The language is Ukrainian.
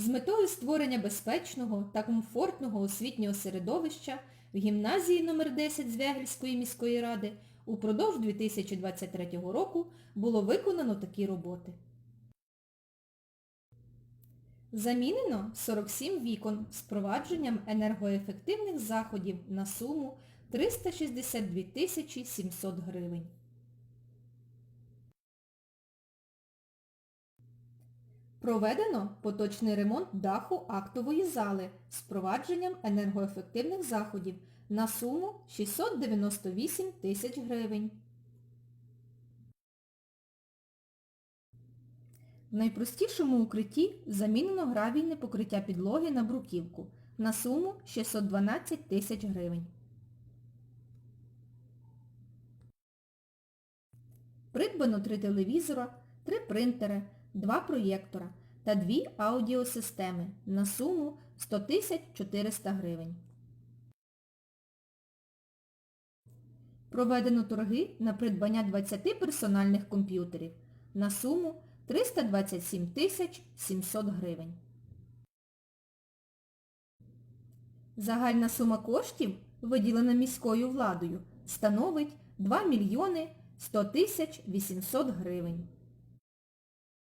З метою створення безпечного та комфортного освітнього середовища в гімназії номер 10 Звягельської міської ради упродовж 2023 року було виконано такі роботи. Замінено 47 вікон з впровадженням енергоефективних заходів на суму 362 700 гривень. Проведено поточний ремонт даху актової зали з впровадженням енергоефективних заходів на суму 698 тисяч гривень. В найпростішому укритті замінено гравійне покриття підлоги на бруківку на суму 612 тисяч гривень. Придбано три телевізора, три принтери, два проєктора та дві аудіосистеми на суму 100 тисяч 400 гривень. Проведено торги на придбання 20 персональних комп'ютерів на суму 327 тисяч 700 гривень. Загальна сума коштів, виділена міською владою, становить 2 мільйони 100 тисяч 800 гривень.